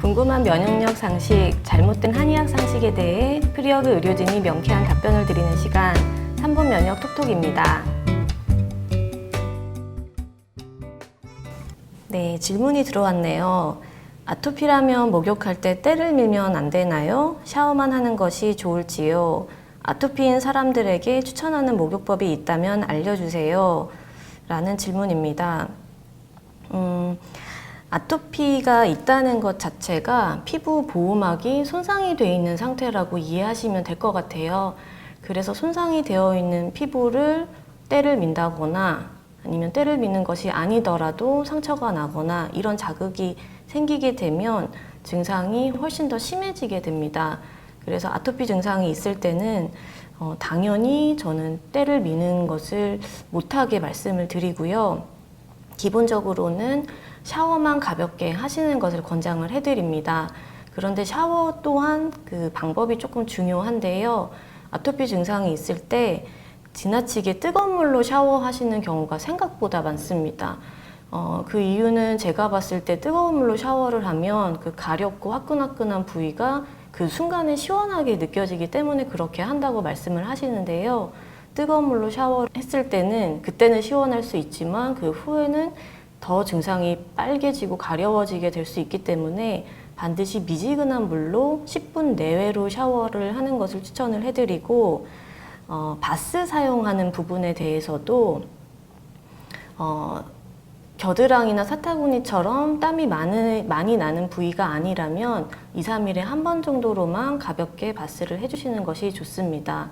궁금한 면역력 상식, 잘못된 한의학 상식에 대해 프리어그 의료진이 명쾌한 답변을 드리는 시간 3분 면역 톡톡입니다. 네, 질문이 들어왔네요. 아토피라면 목욕할 때 때를 밀면 안 되나요? 샤워만 하는 것이 좋을지요? 아토피인 사람들에게 추천하는 목욕법이 있다면 알려주세요. 라는 질문입니다. 음, 아토피가 있다는 것 자체가 피부 보호막이 손상이 되어 있는 상태라고 이해하시면 될 것 같아요. 그래서 손상이 되어 있는 피부를 때를 민다거나 아니면 때를 미는 것이 아니더라도 상처가 나거나 이런 자극이 생기게 되면 증상이 훨씬 더 심해지게 됩니다. 그래서 아토피 증상이 있을 때는 어, 당연히 저는 때를 미는 것을 못하게 말씀을 드리고요. 기본적으로는 샤워만 가볍게 하시는 것을 권장을 해드립니다. 그런데 샤워 또한 그 방법이 조금 중요한데요. 아토피 증상이 있을 때 지나치게 뜨거운 물로 샤워하시는 경우가 생각보다 많습니다. 어, 그 이유는 제가 봤을 때 뜨거운 물로 샤워를 하면 그 가렵고 화끈화끈한 부위가 그 순간에 시원하게 느껴지기 때문에 그렇게 한다고 말씀을 하시는데요. 뜨거운 물로 샤워했을 때는 그때는 시원할 수 있지만 그 후에는 더 증상이 빨개지고 가려워지게 될 수 있기 때문에 반드시 미지근한 물로 10분 내외로 샤워를 하는 것을 추천을 해드리고 어, 바스 사용하는 부분에 대해서도 어, 겨드랑이나 사타구니처럼 땀이 많이, 많이 나는 부위가 아니라면 2, 3일에 한 번 정도로만 가볍게 바스를 해주시는 것이 좋습니다.